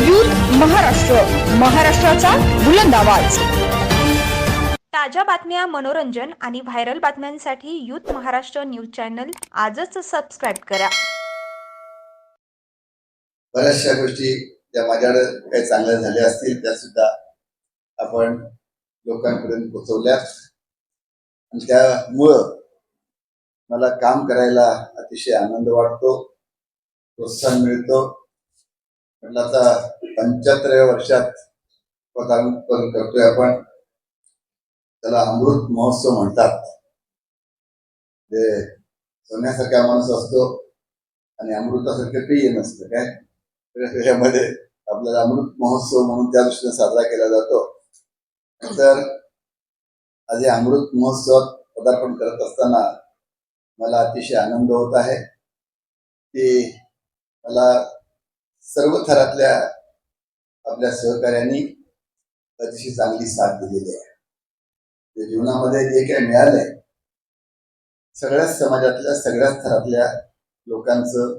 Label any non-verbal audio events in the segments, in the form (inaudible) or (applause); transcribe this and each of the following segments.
Youth Maharashtra. महाराष्ट्राचा बुलंद आवाज. ताज्या बातम्या मनोरंजन आणि व्हायरल बातम्यांसाठी यूथ महाराष्ट्र न्यूज चॅनल आजच सबस्क्राईब करा. बऱ्याचशा गोष्टी ज्या माझ्याकडे काही चांगल्या झाल्या असतील त्या सुद्धा आपण लोकांपर्यंत पोहोचवल्यात आणि त्यामुळं मला काम करायला अतिशय आनंद वाटतो प्रोत्साहन मिळतो. पण आता पंच्याहत्तराव्या वर्षात पदार्पण करतोय आपण. त्याला अमृत महोत्सव म्हणतात. ते सोन्यासारखा माणूस असतो आणि अमृतासारखं पेय नसतं काय? त्याच्यामध्ये आपल्याला अमृत महोत्सव म्हणून त्या दृष्टीने साजरा केला जातो. तर आज या अमृत महोत्सवात पदार्पण करत असताना मला अतिशय आनंद होत आहे. की मला सर्व थरातल्या आपल्या सहकार्यांनी अतिशय चांगली साथ दिलेली आहे. जीवनामध्ये जे काही मिळालंय सगळ्याच समाजातल्या सगळ्याच थरातल्या लोकांचं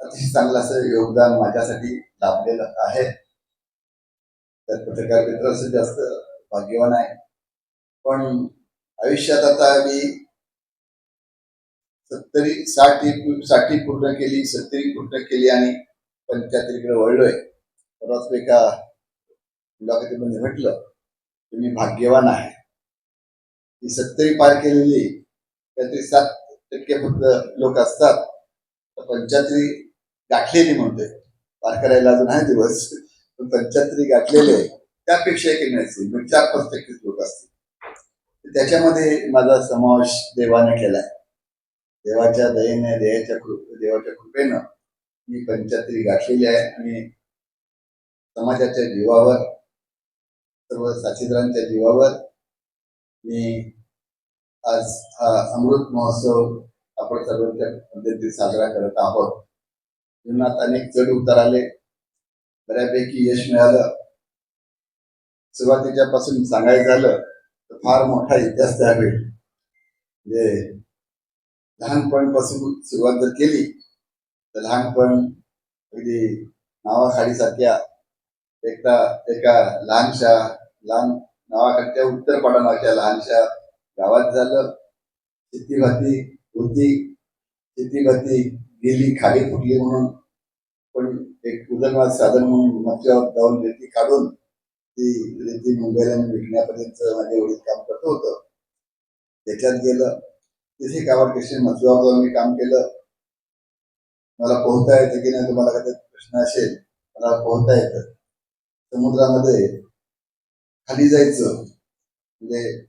अतिशय चांगलं असं योगदान माझ्यासाठी लाभलेलं आहे. तर पत्रकार मित्रांचं जास्त भाग्यवान आहे. पण आयुष्यात आता मी सत्तरी साठी साठी पूर्ण केली सत्तरी पूर्ण केली आणि पंचायतीकडे वळलोय. परवाच एका मुलाखतीमध्ये म्हटलं की मी भाग्यवान आहे. ती सत्तरी पार केलेली त्यातली सात टक्के फक्त लोक असतात. तर पंच्याहत्तरी गाठलेली म्हणते पार करायला अजून आहे दिवस. पण पंच्याहत्तरी गाठलेले त्यापेक्षा एक मिळायचे. म्हणजे चार पाच टक्के लोक असतील. त्याच्यामध्ये माझा समावेश देवाने केलाय. देवाच्या दयेने देवाच्या कृप देवाच्या कृपेनं मी पंच्याहत्तरी गाठलेली आहे आणि समाजाच्या जीवावर सर्व साथीदारांच्या जीवावर मी आज हा अमृत महोत्सव आपण सर्वांच्या पद्धतीने साजरा करत आहोत. जीवनात अनेक चढ उतार आले. बऱ्यापैकी यश मिळालं. सुरुवातीच्या पासून सांगायचं झालं तर फार मोठा इतिहास त्यावेळी. म्हणजे लहानपणापासून सुरुवात जर केली तर लहानपण अगदी नावाखाडीसारख्या एका एका लहानशा लहान नावाकडच्या उत्तर नावाच्या लहानशा गावात झालं. शेतीभाती होती. शेतीभाती गेली खाडी फुटली म्हणून. पण एक उदरनाथ साधन म्हणून मच्छ्यावर जाऊन रेती काढून ती रेती मुंबईला विकण्यापर्यंत माझे वडील काम करत होतं. त्याच्यात गेलं. तिथे गावात कृष्ण मथुरावर जाऊन मी काम केलं. मला पोहता येतं की नाही तुम्हाला काही प्रश्न असेल मला पोहता येतं. समुद्रामध्ये खाली जायचं म्हणजे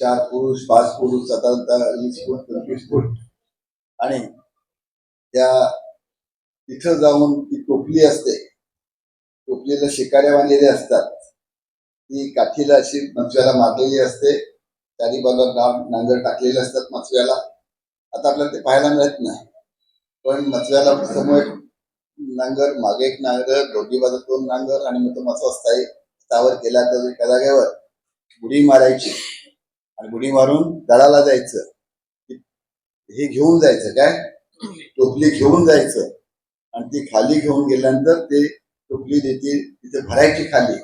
चार पुरुष पाच पुरुष साधारणतः वीस फूट पंचवीस फूट. आणि त्या तिथं जाऊन ती टोपली असते. टोपलीला शिकाऱ्या बांधलेल्या असतात. ती काठीला अशी मचव्याला मारलेली असते. चारी बाजूला नांगर टाकलेले असतात मचव्याला. आता आपल्याला ते पाहायला मिळत नाही. पण मचव्याला समोर एक नांगर मागे एक नांगर दोन्ही बाजू दोन नांगर आणि मग तो मचवा स्थायी स्थावर केला तर एका जागेवर बुडी मारायची. आणि बुडी मारून दळाला जायचं. हे घेऊन जायचं काय? टोपली घेऊन जायचं. आणि ती खाली घेऊन गेल्यानंतर ते टोपली देते तिथे भरायची खाली.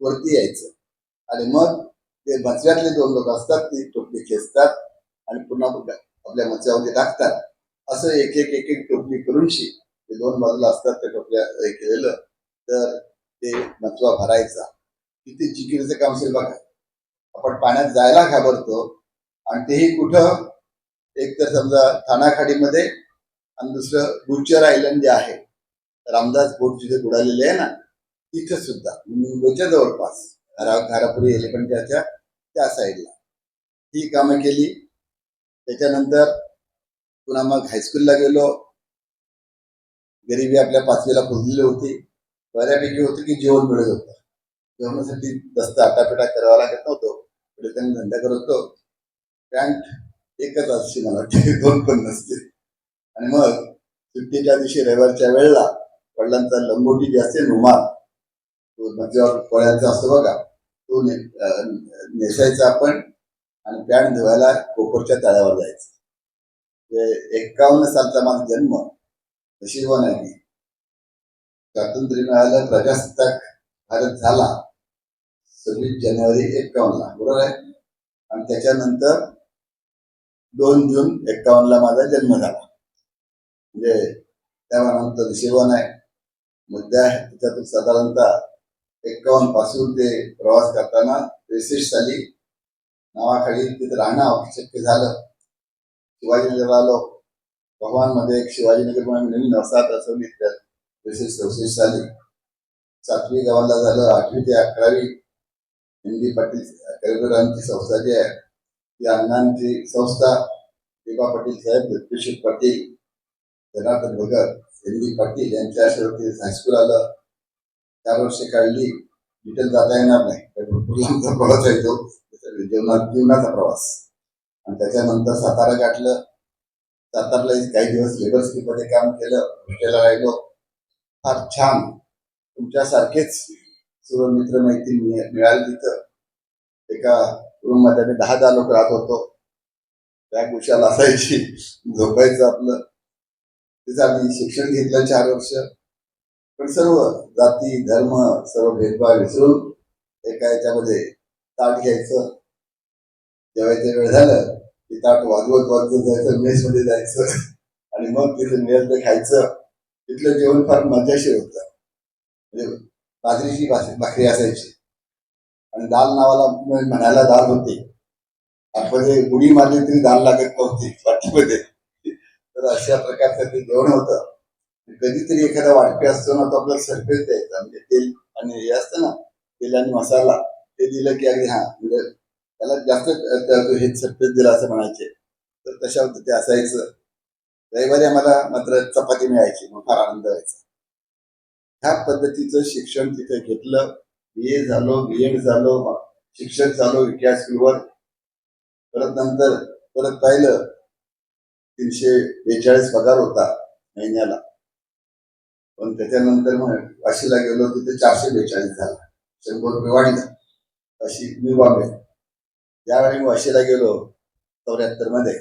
वरती यायचं. आणि मग ते मचव्यातले दोन लोक असतात ती टोपली खेचतात आणि पुन्हा पुन्हा आपल्या मचव्यामध्ये टाकतात. असं एक एक एक एक टोपली करूनशी ते दोन बाजूला असतात त्या टोपल्या हे केलेलं. तर ते मचवा भरायचा. किती जिकिरीचं काम असेल बघा. आपण पाण्यात जायला घाबरतो. आणि तेही कुठं? एक तर समजा ठाणाखाडीमध्ये आणि दुसरं गुलचर आयलंड जे आहे. रामदास बोट जिथे बुडालेले आहे ना तिथं सुद्धा. मुंबईच्या जवळपास. घरा घारापुरी एलिफंटाच्या त्या साईडला ही कामं केली. त्याच्यानंतर पुन्हा मग हायस्कूलला गेलो. गरिबी आपल्या पाचवीला पुजलेली होती. बऱ्यापैकी होती की जेवण मिळत होतं. जेवणासाठी जास्त आटापिटा करावा लागत नव्हतो. पुढे त्यांनी धंदा करत होतो. पॅन्ट एकच असते मला वाटते. (laughs) दोन पण नसते आणि मग सुट्टीच्या दिवशी रविवारच्या वेळेला वडिलांचा लंगोटी जी असते रुमाल. तो मध्यावर पोळ्यांचा असतो बघा. तो नेसायचा आपण आणि पॅन्ट धुवायला कोपरच्या तळ्यावर जायचं. एक्कावन्न सालचा माझा जन्म. नशीबवान आहे मी स्वातंत्र्य मिळालं प्रजासत्ताक भारत झाला. सव्वीस जानेवारी एक्कावन्नला बरोबर आहे? आणि त्याच्यानंतर दोन जून एक्कावन्नला माझा जन्म झाला. म्हणजे त्यानंतर शिवण आहे. मुद्दा आहे त्याच्यातून साधारणतः एक्कावन्नपासून ते प्रवास करताना त्रेसष्ट साली नावाखाली तिथे राहणं आवश्यक झालं. शिवाजीनगरला आलो भगवानमध्ये एक शिवाजीनगर म्हणून नवीन वसाहत असवली त्या त्रेसष्ट चौसष्ट साली सातवी गावाला झालं आठवी ते अकरावी. हिंदी पाटील करिकुलमची संस्था जी आहे ती अण्णांची संस्था. दीपा पाटील साहेब ज्योतिषी पाटील जनार्दन भगत हिंदी पाटील यांच्या आशीर्वादी हायस्कूल आलं. चार वर्ष काढली. डिटेल जाता येणार नाही. भरपूर लांबचा प्रवास आहे तो. जीवनात जीवनाचा प्रवास. आणि त्याच्यानंतर सातारा गाठलं. सातारला काही दिवस लेबरमध्ये काम केलं. हॉस्टेलला राहिलो. फार छान. तुमच्यासारखेच सर्व मित्र मैत्रिणी मिळाली तिथं. एका रूममध्ये आम्ही दहा दहा लोक राहत होतो. त्या कुशाला असायची झोपायचं आपलं. तिथं आम्ही शिक्षण घेतलं चार वर्ष. पण सर्व जाती धर्म सर्व भेदभाव विसरून एका याच्यामध्ये ताट घ्यायचं. जेवायचं वेळ झालं. ते ताट वाजवत वाजवत जायचं मेस मध्ये जायचं. आणि मग तिथं मिळेल खायचं. तिथलं जेवण फार मजाशीर होतं. म्हणजे बाजरीची भाकरी असायची. आणि दाल नावाला म्हणजे म्हणायला दाल होती. आपण उडी मारली तरी दाल लागत नव्हती वाटीमध्ये. तर अशा प्रकारचं ते जेवण होतं. कधीतरी एखादा वाटपे असतो ना तो आपल्याला सरफेस द्यायचा. म्हणजे तेल आणि हे असतं ना तेल आणि मसाला. ते दिलं की अगदी हा म्हणजे त्याला जास्त हे सरफेस दिला असं म्हणायचे. तर तशा होतं ते असायचं. रविवारी आम्हाला मात्र चपाती मिळायची मग फार आनंद व्हायचा. ह्या पद्धतीचं शिक्षण तिथे घेतलं. बी ए झालो बी एड झालो शिक्षक झालो विद्या स्कूलवर. परत नंतर परत पाहिलं तीनशे बेचाळीस पगार होता महिन्याला. पण त्याच्यानंतर मग वाशीला गेलो तिथे चारशे बेचाळीस झाला. शंभर रुपये वाढले. अशी मी बाब आहे ज्यावेळी मी वाशीला गेलो चौऱ्याहत्तरमध्ये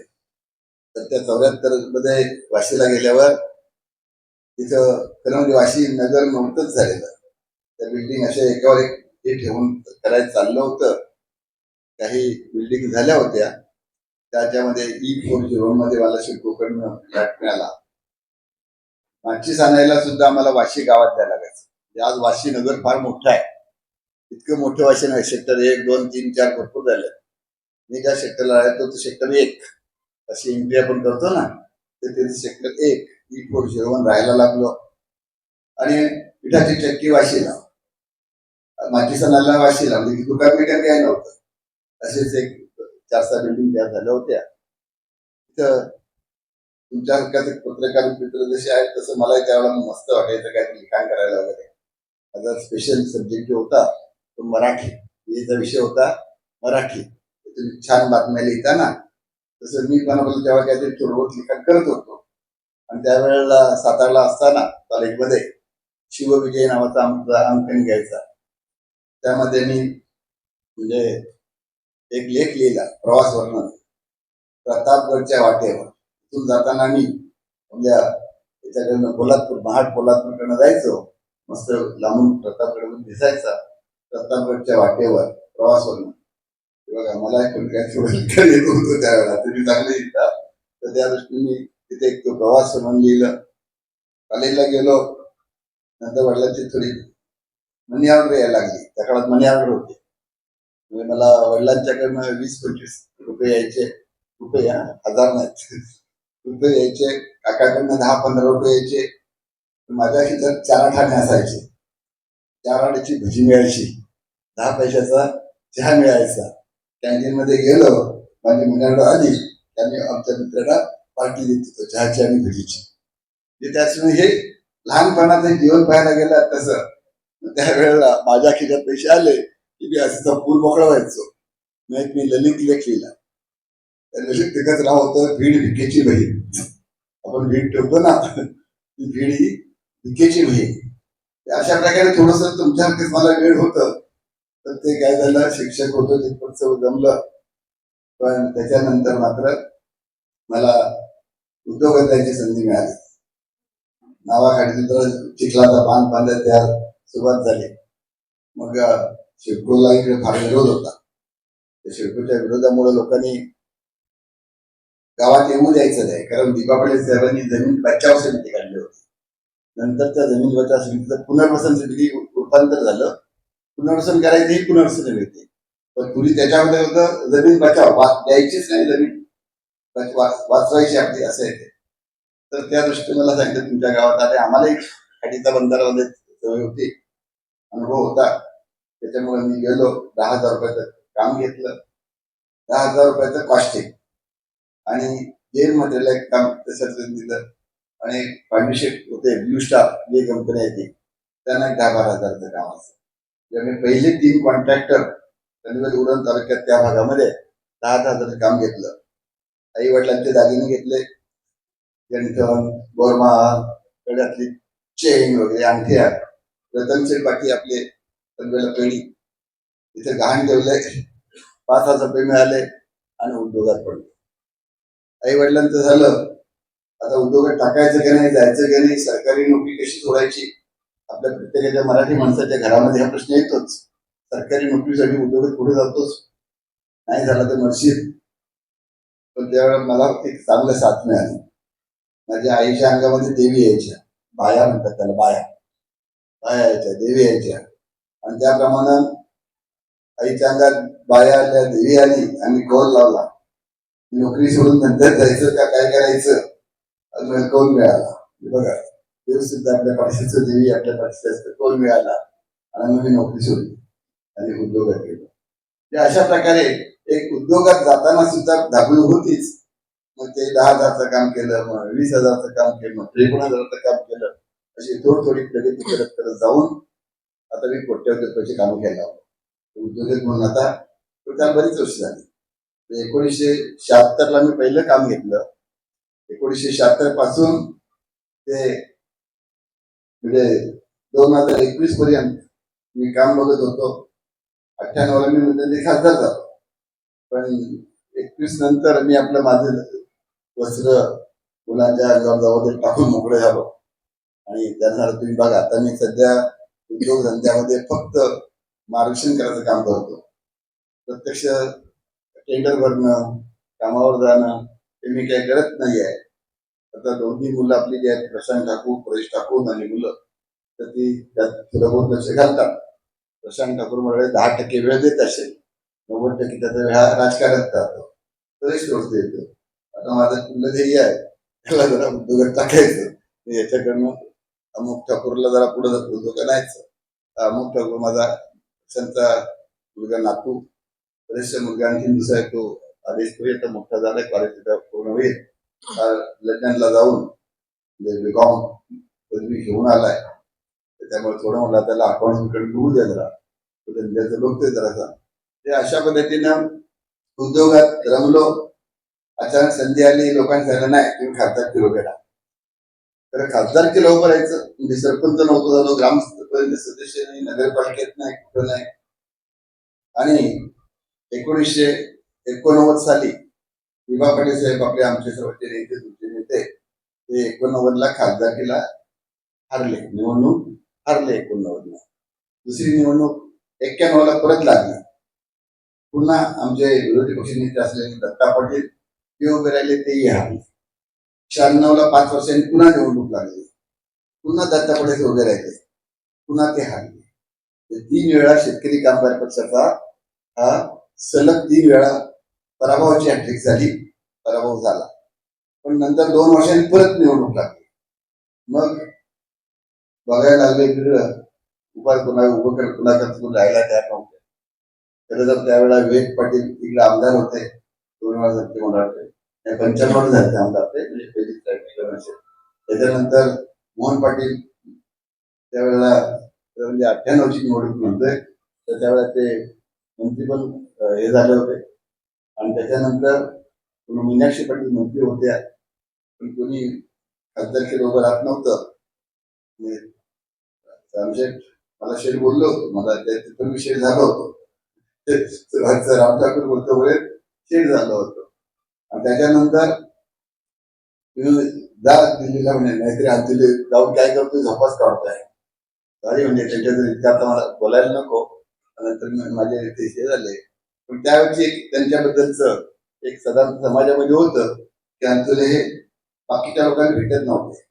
तर त्या चौऱ्याहत्तरमध्ये वाशीला गेल्यावर तिथं खरं म्हणजे वाशी नगर नव्हतंच झालेलं. त्या बिल्डिंग अशा एकावर एक हे ठेवून करायचं चाललं होतं. काही बिल्डिंग झाल्या होत्या. त्याच्यामध्ये ई फोर झिरो मध्ये मला कोकण फ्लॅट मिळाला. मागची आणायला सुद्धा आम्हाला वाशी गावात द्यायला लागायचं. म्हणजे आज वाशी नगर फार मोठं आहे. इतकं मोठं वाशी नाही सेक्टर एक दोन तीन चार भरपूर झाले. मी ज्या सेक्टरला आहे तो सेक्टर एक. अशी एंट्री आपण करतो ना तर तिथे सेक्टर एक. ई फोर झिरो वन राहायला लागलो. आणि पिठाची चक्की वाशीला. माझी सणाला वाशीला. म्हणजे की दुकान काही नव्हतं. असेच एक चार सहा बिल्डिंग तयार झाल्या होत्या. तिथं तुमच्यासारख्या पत्रकार मित्र जसे आहेत तसं मलाही त्यावेळेला मस्त वाटायचं काहीतरी लिखाण करायला वगैरे. माझा स्पेशल सब्जेक्ट जो होता तो मराठी. याचा विषय होता मराठी. तुम्ही छान बातम्या लिहिता ना तसं मी पण आपलं तेव्हा काहीतरी थोडं लिखाण करत होतो. आणि त्यावेळेला सातारला असताना कॉलेजमध्ये शिवविजय नावाचा आमचा अंकन घ्यायचा. त्यामध्ये मी म्हणजे एक लेख लिहिला प्रवास वर्णन प्रतापगडच्या वाटेवर. तिथून जाताना मी म्हणजे याच्याकडनं कोल्हापूर महाड कोल्हापूरकडनं जायचो. मस्त लांबून प्रतापगडमधून दिसायचा. प्रतापगडच्या वाटेवर प्रवास वर्णन बघा मला पण येत होतं त्यावेळेला तुम्ही चांगले लिहिता तर त्या दृष्टीने तिथे एक तो प्रवास म्हणून लिहिलं कॉलेजला गेलो. नंतर वडिलांची थोडी मनी ऑर्डर यायला लागली. त्या काळात मनी ऑर्डर होती. म्हणजे मला वडिलांच्याकडनं वीस पंचवीस रुपये यायचे. रुपये हजार नाहीत रुपये यायचे. काकाकडनं दहा पंधरा रुपये यायचे. माझ्या खिशात चार ठाणे असायचे. चार आण्याची भजी मिळायची. दहा पैशाचा चहा मिळायचा. कॅन्टीन मध्ये गेलो माझी मुलांना आली त्यांनी आमच्या मित्राला पार्टी देत होतो चहाची आणि घडीची. म्हणजे त्याच्यामुळे हे लहानपणाचं जीवन पाहायला गेलं तसं. त्यावेळेला माझ्या खिशात पैसे आले की मी असं पूल मोकळा व्हायचो. मग मी ललित लेख लिहिला त्या ललित लेखात नाव होतं भीड भिकेची बहीण. आपण भीड ठेवतो ना ती भीड ही विकेची बहीण. अशा प्रकारे थोडस तुमच्यासारखेच मला वेळ होतं. तर ते काय झालं शिक्षक होतो तिथपर्यंत जमलं. पण त्याच्यानंतर मात्र मला उद्योगधंद्याची संधी मिळाली. नावाखाली तर चिखलाचा बांध बांधायला तयार सुरुवात झाली. मग अं, इकडे फार विरोध होता. त्या सिडकोच्या विरोधामुळे लोकांनी गावात येऊ द्यायचं नाही. कारण दीपापडे साहेबांनी जमीन बचाव समिती काढली होती. नंतर त्या जमीन बचाव समितीचं पुनर्वसन समिती रूपांतर झालं. पुनर्वसन करायचं ही पुनर्वसन मिळते पण तुम्ही त्याच्यामध्ये होतं जमीन बचाव द्यायचीच नाही जमीन. वाचवायची आपली असं येते तर त्या दृष्टीने मला सांगितलं तुमच्या गावात आले एक खाडीचा बंधारामध्ये सवय होती. अनुभव होता. त्याच्यामुळे मी गेलो. दहा हजार रुपयाचं काम घेतलं. दहा हजार रुपयाचं कॉस्टिंग आणि जेल मटेरियल एक काम त्याच्यातलं दिलं. आणि पांडुशेट होते ब्लू स्टार जे कंपनी आहे ती. त्यांना एक दहा बारा हजारचं काम असतं. म्हणजे तेव्हा पहिले तीन कॉन्ट्रॅक्टर कणकवली उरण तालुक्यात त्या भागामध्ये दहा दहा हजाराचं काम घेतलं. आई वडिलांचे दागिने घेतले. गंठण बोरमा गळ्यातली चेन वगैरे अंगठ्या रतनशेठ बाकी आपले कणकवलीला पेढी. तिथे गहाण ठेवले. पाच हजार रुपये मिळाले आणि उद्योगात पडले. आई वडिलांचं झालं. आता उद्योगात टाकायचं की नाही जायचं की नाही सरकारी नोकरी कशी सोडायची? आपल्या प्रत्येकाच्या मराठी माणसाच्या घरामध्ये हा प्रश्न येतोच. सरकारी नोकरीसाठी उद्योगात पुढे जातोच नाही झाला तर मशीद पण त्यावेळेला मला एक चांगलं साथ मिळाली माझ्या आईच्या अंगामध्ये देवी यायच्या. बाया म्हणतात त्याला बाया. बाया यायच्या देवी यायच्या. आणि त्याप्रमाणे आईच्या अंगात बाया आल्या देवी आली आणि कौल लावला. नोकरी सोडून नंतर जायचं का काय करायचं? अजून कौल मिळाला. बघा. व्यवस्थित सुद्धा आपल्या पाठीचं देवी आपल्या पाठीचं असतं मिळाला. आणि मग मी नोकरी सोडली आणि उद्योगात गेलो ते. अशा प्रकारे एक उद्योगात जाताना सुद्धा धाबळू होतीच. मग ते दहा हजारचं काम केलं मग वीस हजारचं काम केलं मग त्रेपन्न हजाराचं काम केलं. अशी थोडी थोडी प्रगती करत करत जाऊन आता मी कोट्यवधी रुपयाची कामं घ्यायला लागलो उद्योजक म्हणून आता त्याला बरीच वर्ष झाली. एकोणीसशे शहात्तरला मी पहिलं काम घेतलं. एकोणीसशे शहात्तरपासून ते म्हणजे दोन हजार एकवीस पर्यंत मी काम बघत होतो. अठ्ठ्याण्णवला मी म्हणजे खासदार झालो पण एकवीस नंतर मी आपलं माझे वस्त्र मुलांच्या गरजामध्ये टाकून मोकळे झालो. आणि त्यांना तुम्ही बघा आता मी सध्या उद्योगधंद्यामध्ये फक्त मार्गदर्शन करायचं काम करतो. प्रत्यक्ष टेंडर भरणं कामावर जाणं हे मी काही करत नाही आहे आता दोन्ही मुलं आपली जी आहेत प्रशांत ठाकूर परेश ठाकूर आणि मुलं तर ती त्यात थोडं लक्ष घालतात? प्रशांत ठाकूर म्हणाले दहा टक्के वेळ देत असेल नव्वद टक्के त्याचा वेळ हा राजकारणात जातो. तरीच येतो आता माझं कुठलं ध्येय आहे त्याला जरा उद्योगात टाकायचं. याच्याकडनं अमुक ठाकूरला जरा पुढे उद्योग आणायचं. अमुक ठाकूर माझा त्यांचा मुलगा नातू बरेचसे मुलगा आणखी दुसरा आहे तो आदेश पर्यंत मोठा झाला कॉलेज पूर्ण होईल. लंडनला जाऊन बीकॉम पदवी घेऊन आलाय त्यामुळे थोडं मला त्याला अकाउंटकडे बघू द्या जरा. तो धंद्याचं बघतोय जरासा ते अशा पद्धतीनं उद्योगात रमलो. अचानक संधी आली लोकांनी सांगितलं नाही तुम्ही खासदार किलो गेला तर खासदार किलो करायचं म्हणजे सरपंच नव्हतो झालो ग्रामपंचायत सदस्य नाही नगरपालिकेत नाही कुठं नाही. आणि एकोणीसशे एकोणनव्वद साली विभा पाटील साहेब आपले आमचे सर्वचे नेते तुमचे नेते ते एकोणनव्वदला खासदारकीला हरले. निवडणूक हरले एकोणनव्वदला. दुसरी निवडणूक एक्क्याण्णवला परत लागली. पुन्हा आमचे विरोधी पक्ष नेते असलेले दत्ता पाटील ते उभे राहिले तेही हरले. शहाण्णवला पाच वर्षांनी पुन्हा निवडणूक लागली. पुन्हा दत्ता पाटील उभे राहिले. पुन्हा ते हरले. तीन वेळा शेतकरी कामगार पक्षाचा हा सलग तीन वेळा पराभवाची हॅट्रिक झाली पराभव झाला. पण नंतर दोन वर्षांनी परत निवडणूक लागली. मग बघायला लागले इकडं उभा कुणा उभं कर कुणा राहायला तयार नव्हते खरं तर त्यावेळेला विवेक पाटील इकडे आमदार होते. दोन वेळा सत्य होणार वाटते पंच्याण्णव झाले आमदार ते म्हणजे पहिली त्याच्यानंतर मोहन पाटील त्यावेळेला म्हणजे अठ्ठ्याण्णवची निवडणूक म्हणतोय तर त्यावेळेला ते मंत्री पण हे झाले होते. आणि त्याच्यानंतर कोणी मीनाक्षी पाटील मंत्री होत्या पण कोणी खासदारकी उभं राहत नव्हतं. म्हणजे मला शेड बोललो होतो मला त्या तिथून मी शेठ झालो होतो. राम ठाकूर बोलतो वेळेत शेठ झालो होतो. आणि त्याच्यानंतर जा दिल्लीला म्हणे नाहीतरी आज दिल्ली जाऊन काय करतो झोपाच काढताय. सॉरी म्हणजे त्यांच्याकडे इतका आता मला बोलायला नको. नंतर मी- माझे ते हे झाले. पण त्यावेळी एक त्यांच्याबद्दलच एक साधारण समाजामध्ये होतं की आमचं हे बाकीच्या लोकांना भेटत नव्हते.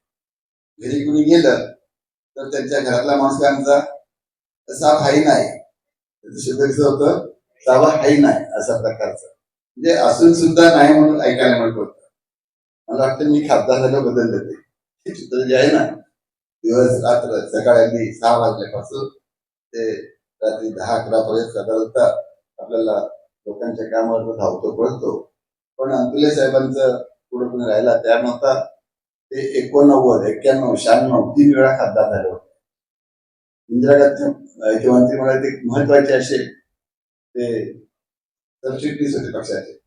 घरी कुणी गेलं तर त्यांच्या घरातल्या माणसांचा साप हाही नाही. शुभेच्छा होतं सावा हाही नाही अशा प्रकारचं. म्हणजे असून सुद्धा नाही म्हणून ऐकायला मिळत होतं. मला वाटतं मी खासदार झालं बदललं ते. हे चित्र जे आहे ना दिवस रात्र सकाळी सहा वाजल्यापासून ते रात्री दहा अकरा पर्यंत साधारणतः आपल्याला लोकांच्या कामावर धावतो पडतो पण अंतुले साहेबांचं पुढे कोणी राहिला त्यानंतर ते एकोणनव्वद एक्क्याण्णव शहाण्णव तीन वेळा खासदार झाले होते. इंदिरा गांधी अं, मंत्रिमंडळात एक महत्त्वाचे असे ते सरचिटणीस होते पक्षाचे.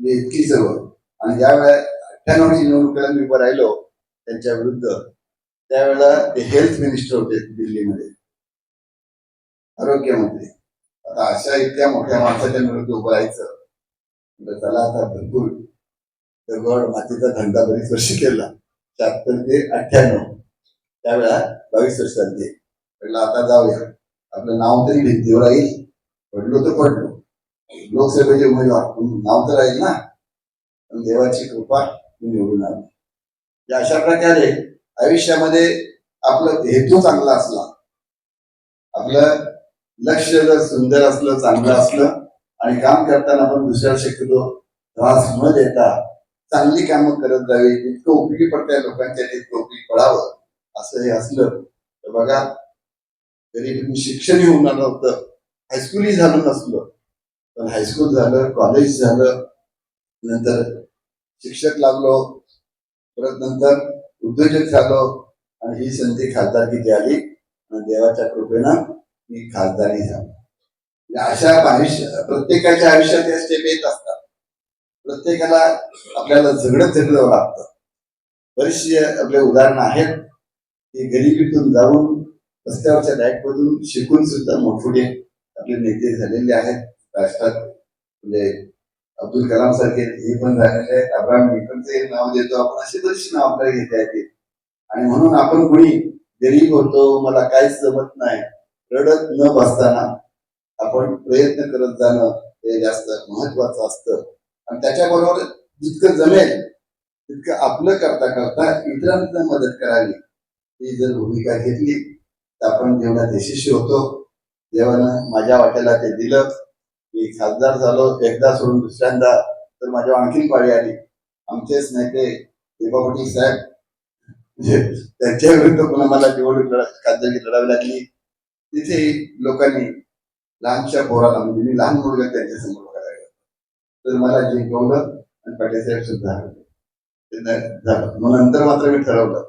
मी इतकी सर्व. आणि ज्यावेळेला अठ्ठ्याण्णवची निवडणुकीला मी उभं राहिलो त्यांच्या विरुद्ध त्यावेळेला ते हेल्थ मिनिस्टर होते दिल्लीमध्ये. आरोग्यमंत्री. आता अशा इतक्या मोठ्या माणसाच्या विरुद्ध उभं राहायचं. त्याला चला आता भरपूर. दगड मातीचा धंदा बरीच वर्ष केला. शहात्तर ते अठ्ठ्याण्णव. त्यावेळा बावीस वर्षांचे. म्हटलं आता जाऊया. आपलं नाव तरी भिंतीवर राहील. पडलो तर पडलो. लोकसभेचे उमेदवार. नाव तर राहील ना. पण देवाची कृपा निवडून आलो अशा प्रकारे आयुष्यामध्ये आपलं हेतू चांगला असला. आपलं लक्ष जर सुंदर असलं चांगलं असलं आणि काम करताना आपण दुसऱ्याला शक्यतो त्रास न देता चांगली कामं करत जावी. इतकं उपयोगी पडतंय लोकांच्या इतकं उपयोगी पडावं असं हे असलं तर बघा जरी तुम्ही शिक्षणही होणार नव्हतं हायस्कूलही झालं नसलं पण हायस्कूल झालं कॉलेज झालं नंतर शिक्षक लागलो परत नंतर उद्योजक झालो आणि ही संधी खासदारकी आली आणि देवाच्या कृपेनं मी खासदारी झाली. म्हणजे अशा आयुष्य प्रत्येकाच्या आयुष्यात या स्टेप येत असतात. प्रत्येकाला आपल्याला झगडत झगडावं लागतं. बरीचशी आपले उदाहरणं आहेत. की गरिबीतून जाऊन रस्त्यावरच्या डायटमधून शिकून सुद्धा मोठमोठे आपले नेते झालेले आहेत. राष्ट्रात म्हणजे अब्दुल कलाम सारखे हे पण झालेले आहेत. अब्राहम लिंकनचे नाव देतो आपण. अशी बरीचशी नाव आपल्याला घेता येतील. आणि म्हणून आपण कोणी गरीब होतो मला काहीच जमत नाही रडत न बसताना आपण प्रयत्न करत जाणं हे जास्त महत्वाचं असतं. आणि त्याच्याबरोबर जितकं जमेल तितकं आपलं करता करता इतरांना मदत करावी. ही जर भूमिका घेतली तर आपण जीवनात यशस्वी होतो देवानं माझ्या वाट्याला ते दिलं. मी खासदार झालो एकदा सोडून दुसऱ्यांदा तर माझ्या आणखीन पाळी आली. आमचेच नेते दीपा पाटील साहेब म्हणजे त्यांच्या विरुद्ध पुन्हा मला निवडणूक लढा खासदारकी लढावी लागली. तिथे लोकांनी लहानशा पोराला म्हणजे मी लहान मुलगा त्यांच्यासमोर करायला तर मला जिंकवलं आणि पाटीलसाहेब सुद्धा झालं. मग नंतर मात्र मी ठरवलं.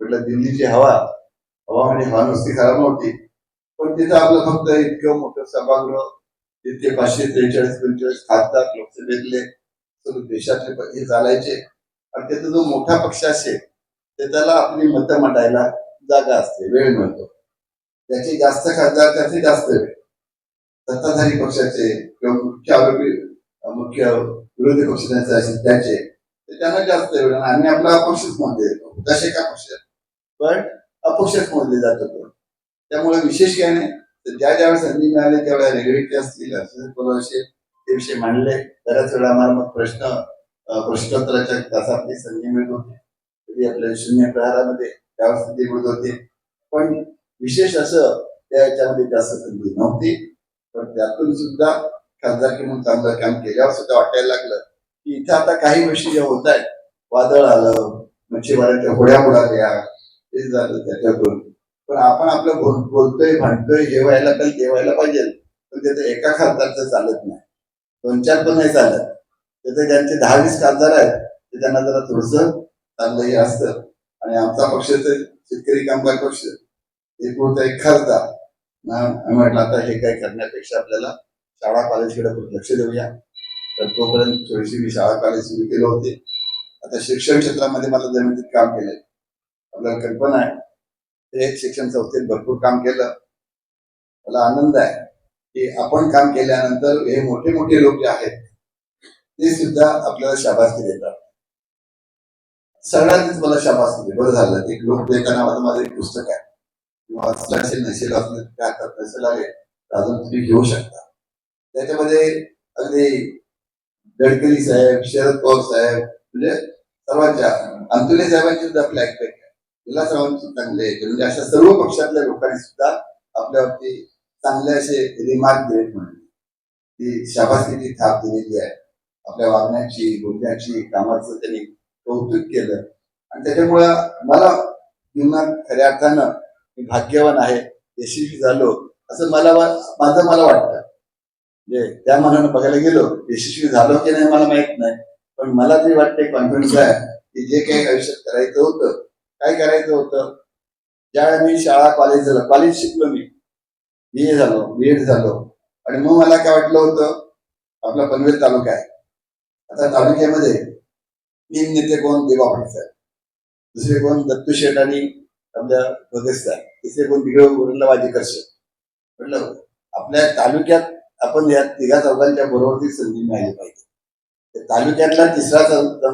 म्हटलं दिल्लीची हवा हवा म्हणजे हवा नुसती खराब नव्हती. पण तिथं आपलं फक्त इतकं मोठं सभागृह तिथे पाचशे त्रेचाळीस पंचेचाळीस खासदार लोकसभेतले सर्व देशातले हे चालायचे. आणि त्याचा जो मोठा पक्ष असेल ते त्याला आपली मतं मांडायला जागा असते वेळ मिळतो. त्याचे जास्त खासदार त्याचे जास्त वेळ सत्ताधारी पक्षाचे किंवा मुख्य आरोपी मुख्य विरोधी पक्षाचे असेल त्याचे. त्यांना जास्त वेळ आणि आम्ही आपला अपक्षच मध्ये येतो तसे का पक्ष? पण अपक्षच मोजले जात होतो त्यामुळे विशेष काय नाही ज्या ज्या वेळेस संधी मिळाली त्यावेळेला रेग्युलेटरी असतील असे ते विषय मांडले. बऱ्याच वेळा आम्हाला मग प्रश्न प्रश्नोत्तराच्या तासातली संधी मिळत होती. कधी आपल्या शून्य प्रहारामध्ये त्यावर संधी मिळत होती. पण विशेष असं त्या याच्यामध्ये जास्त संधी नव्हती. पण त्यातून सुद्धा खासदार म्हणून चांगलं काम केल्यावर सुद्धा वाटायला लागलं की इथं आता काही गोष्टी ज्या होत आहेत वादळ आलं मच्छीमाराच्या होड्या उडाल्या ते झालं त्याच्यातून. पण आपण आपलं बोल बोलतोय म्हणतोय जेवायला व्हायला पाहिजे ते पाहिजे पण त्याचं एका खासदारचं चालत नाही. दोन चार पण नाही चालत. त्याचे ज्यांचे दहा वीस खासदार आहेत ते त्यांना जरा थोडस चांगलं हे असतं. आणि आमचा पक्ष तर शेतकरी कामगार पक्ष. हे पुरता एक खासदार म्हटलं आता हे काय करण्यापेक्षा आपल्याला शाळा कॉलेजकडे खूप लक्ष देऊया. तर तोपर्यंत थोडीशी मी शाळा कॉलेज सुरू केले होते. आता शिक्षण क्षेत्रामध्ये मला जमिनीत काम केलंय. आपल्याला कल्पना आहे. ते शिक्षण संस्थेत भरपूर काम केलं. मला आनंद आहे की आपण काम केल्यानंतर हे मोठे मोठे लोक जे आहेत. ते सुद्धा आपल्याला शाबासकी देतात. सगळ्यांनीच मला शाबासकी बरं झालं. एक लोक देताना माझं एक पुस्तक आहे. वाचलं असेल नसेल वाचलं काय हातात नसेल आहे अजून तुम्ही घेऊ शकता. त्याच्यामध्ये अगदी गडकरी साहेब शरद पवार साहेब म्हणजे सर्वांच्या अंतुले साहेबांची सुद्धा फ्लॅग पॅक आहे. तिला सर्वांची चांगले म्हणजे अशा सर्व पक्षातल्या लोकांनी सुद्धा आपल्यावरती चांगले असे रिमार्क दिलेत म्हणून. ती शाबासकीची थाप दिलेली आहे. आपल्या वागण्याची बोलण्याची कामाचं त्यांनी कौतुक केलं. आणि त्याच्यामुळं मला जीवनात खऱ्या अर्थानं मी भाग्यवान आहे यशस्वी झालो असं मला माझं मला वाटतं. म्हणजे त्या मनानं बघायला गेलो यशस्वी झालो की नाही मला माहीत नाही. पण मला तरी वाटते कॉन्फिडन्स आहे की जे काही आयुष्यात करायचं होतं काय करायचं होतं ज्यावेळेला मी शाळा कॉलेज झालं कॉलेज शिकलो मी. बी ए झालो बी एड झालो. आणि मग मला काय वाटलं होतं आपला पनवेल तालुका आहे. आता तालुक्यामध्ये तीन नेते कोण? देवा साहेब. दुसरे कोण? दत्तू शेठ आणि आपल्या भगत साहेब तिथे कोण तिकडे उरला वाजेकर शेठ म्हटलं आपल्या तालुक्यात आपण या तिघा चौघांच्या बरोबरची संधी मिळाली पाहिजे. तालुक्यातला तिसरा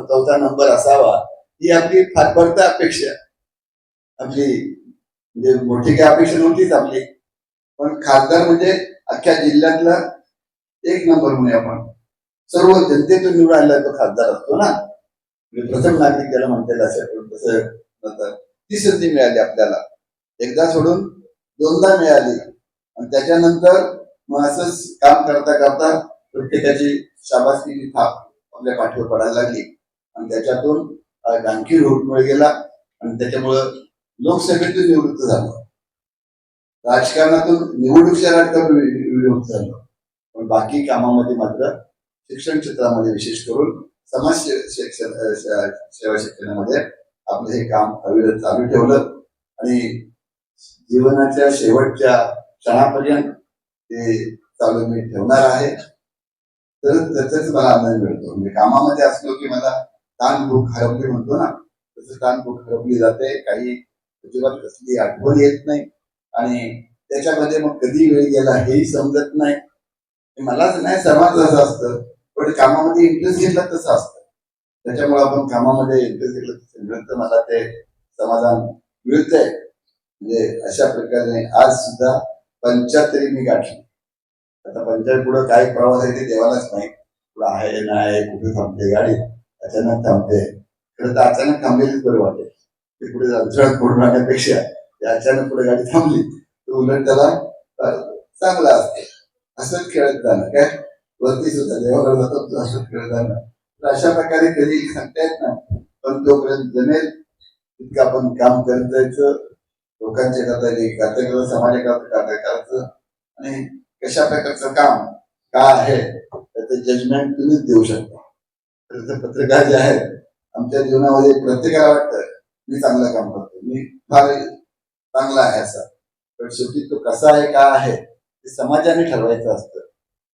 चौथा नंबर असावा ही आपली फारफडत अपेक्षा आपली म्हणजे मोठी काही अपेक्षा नव्हतीच आपली. पण खासदार म्हणजे अख्ख्या जिल्ह्यातला एक नंबर म्हणूया आपण. सर्व जनतेतून निवडून आलेला तो खासदार असतो ना. म्हणजे प्रथम नागरिक त्याला म्हणता येईल असं तसं नंतर ती संधी मिळाली आपल्याला. एकदा सोडून दोनदा मिळाली. आणि त्याच्यानंतर मग असंच काम करता करता प्रत्येकाची शाबासकी थाप आपल्या पाठीवर पडायला लागली. आणि त्याच्यातून अं, आणखी गेला. आणि त्याच्यामुळं लोकसभेतून निवृत्त झालो. राजकारणातून निवडणुकीच्या राजकारणातून निवृत्त झालो. पण बाकी कामामध्ये मात्र शिक्षण क्षेत्रामध्ये विशेष करून समाज शिक्षण सेवा शिक्षणामध्ये आपलं हे काम अविरत चालू ठेवलं. आणि जीवनाच्या शेवटच्या क्षणापर्यंत ते चालू मी ठेवणार आहे. तर त्याचाच मला आनंद मिळतो. म्हणजे कामामध्ये असलो की मला ताण भूक हरवली म्हणतो ना तसं ताण भूक हरवली जाते. काही अजिबात कसली आठवण येत नाही. आणि त्याच्यामध्ये मग कधी वेळ गेला हेही समजत नाही. मलाच नाही सर्वांच असं असतं पण कामामध्ये इंटरेस्ट घेतला तसं असतं. त्याच्यामुळे आपण कामामध्ये इंटरेस्ट घेतलं तसं. मला ते समाधान मिळतंय म्हणजे अशा प्रकारे आज सुद्धा पंच्याहत्तरी मी गाठली. आता पंचायत पुढे काय प्रवास आहे ते देवालाच नाही पुढे आहे नाही कुठे थांबते गाडी? अचानक थांबते. खरं तर अचानक थांबलेलीच बरं वाटेल. ते पुढे अडचण पडून राहण्यापेक्षा ते अचानक पुढे गाडी थांबली तर उलट त्याला चांगलं असते. असंच खेळत जाणं काय? वरती सुद्धा देवाकडे जातो असंच खेळत जाणं. तर अशा प्रकारे कधी सांगता येत ना पण तोपर्यंत जमेल. तितकं आपण काम करत जायचं. लोकांची करता कार्य करायचं समाजाकरता करायचं आणि कशा प्रकारचं काम काय आहे त्याचं जजमेंट तुम्हीच देऊ शकता. तर पत्रकार जे आहेत आमच्या जीवनामध्ये प्रत्येकाला वाटतं मी चांगलं काम करतो मी फार चांगला आहे असा. पण शेवटी तो कसा आहे काय आहे ते समाजाने ठरवायचं असतं.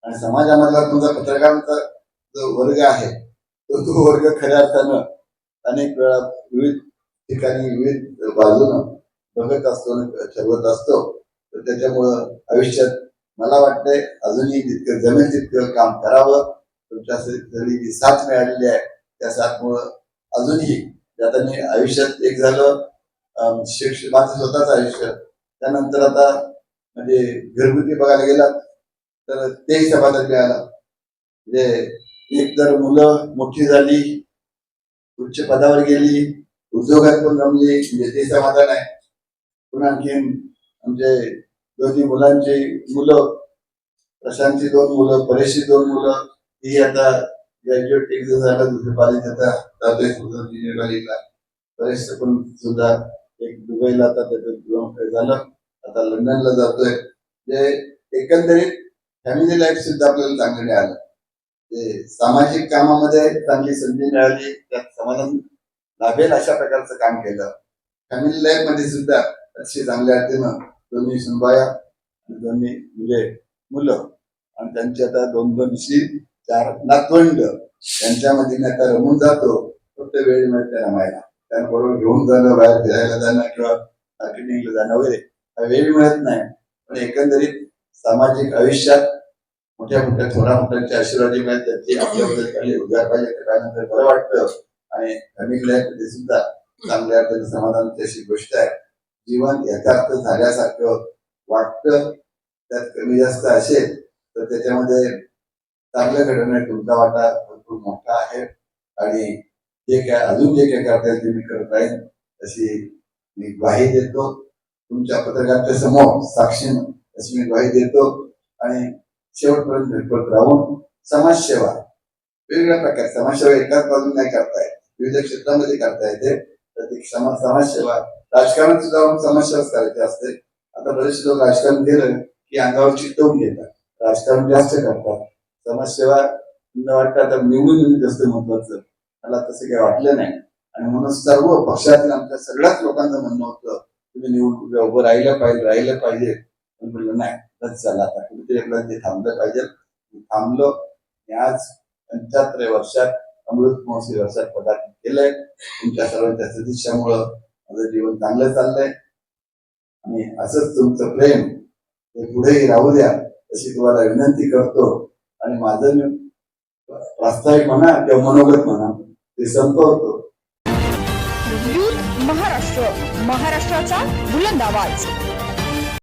आणि समाजामधला तुमचा पत्रकारांचा जो वर्ग आहे तो तो वर्ग खऱ्या अर्थानं अनेक वेळा विविध ठिकाणी विविध बाजूनं बघत असतो ठरवत असतो तर त्याच्यामुळं आयुष्यात मला वाटतंय अजूनही जितकं जमेल तितकं काम करावं. तुमच्या जरी जी साथ मिळालेली आहे. त्या साथमुळं अजूनही आता मी आयुष्यात एक झालं अं, शिक्षण माझं स्वतःच आयुष्य. त्यानंतर आता म्हणजे घरगुती बघायला गेला तर तेही समाधान मिळालं. म्हणजे एक तर मुलं मोठी झाली उच्च पदावर गेली उद्योगात पण रमली म्हणजे ते समाधान आहे. पुन्हा आणखीन आमचे दोन्ही मुलांची मुलं प्रशांतची दोन मुलं परेशची दोन मुलं ही आता ग्रॅज्युएट एक जण झालं दुसरे कॉलेज आता जातोय इंजिनियर कॉलेजला परेश पण सुद्धा एक दुबईला आता त्याचं झालं आता लंडनला जातोय. जे एकंदरीत फॅमिली लाईफ सुद्धा आपल्याला चांगलं मिळालं ते सामाजिक कामामध्ये चांगली संधी मिळाली त्यात समाधान लाभेल अशा प्रकारचं काम केलं. फॅमिली लाईफमध्ये सुद्धा अतिशय चांगल्या ना. दोन्ही सुनबाया आणि दोन्ही म्हणजे मुलं. आणि त्यांची आता दोन दोनशी चार नातवंड. त्यांच्यामध्ये मी आता रमून जातो फक्त वेळ मिळते रमायला त्यांबरोबर घेऊन जाणं बाहेर फिरायला जाणं किंवा मार्केटिंगला जाणं वगैरे हा वेळ मिळत नाही. पण एकंदरीत सामाजिक आयुष्यात मोठ्या मोठ्या थोड्या मोठ्यांच्या आशीर्वाद मिळत त्यांची आपल्याबद्दल काही उद्या पाहिजे त्यानंतर बरं वाटतं. आणि फॅमिलीला सुद्धा चांगल्या अर्थाने समाधानाची अशी गोष्ट आहे. जीवन यथार्थ झाल्यासारखं वाटतं. त्यात कमी जास्त असेल तर त्याच्यामध्ये चांगल्या घडवण्यात तुमचा वाटा भरपूर मोठा आहे. आणि जे काय अजून जे काय करता येईल ते मी करत राहीन अशी मी ग्वाही देतो. तुमच्या पत्रकारांच्या समोर साक्षी अशी मी ग्वाही देतो. आणि शेवटपर्यंत धडपड राहून समाजसेवा वेगवेगळ्या प्रकारे समाजसेवा एकाच बाजून नाही करता येत. विविध क्षेत्रामध्ये करता येते. तर ती समाज समाजसेवा राजकारण सुद्धा समस्याच करायची असते आता बरेचसे लोक राजकारण केलं की अंगावर चिकटवून घेतात. राजकारण जास्त करतात. समाजसेवा मला वाटतं आता निवडून येणं जास्त महत्वाचं मला तसं काही वाटलं नाही. आणि म्हणून सर्व पक्षातील आमच्या सगळ्याच लोकांचं म्हणणं होतं तुम्ही निवडणुकीला उभं राहिलं पाहिजे राहिलं पाहिजे. पण म्हणलं नाही बस झालं आता. कुठेतरी आपल्याला ते थांबलं पाहिजे. थांबलो. आज पंच्याहत्तर वर्षात अमृत महोत्सवी वर्षात पदार्पण केलंय. तुमच्या सर्व त्याच सदिच्छामुळं माझं जीवन चांगलं चाललंय. आणि असंच तुमचं प्रेम हे पुढेही राहू द्या अशी तुम्हाला विनंती करतो. आणि माझं मी प्रास्ताविक म्हणा किंवा मनोगत म्हणा ते संपवतो. महाराष्ट्र महाराष्ट्राचा बुलंद आवाज.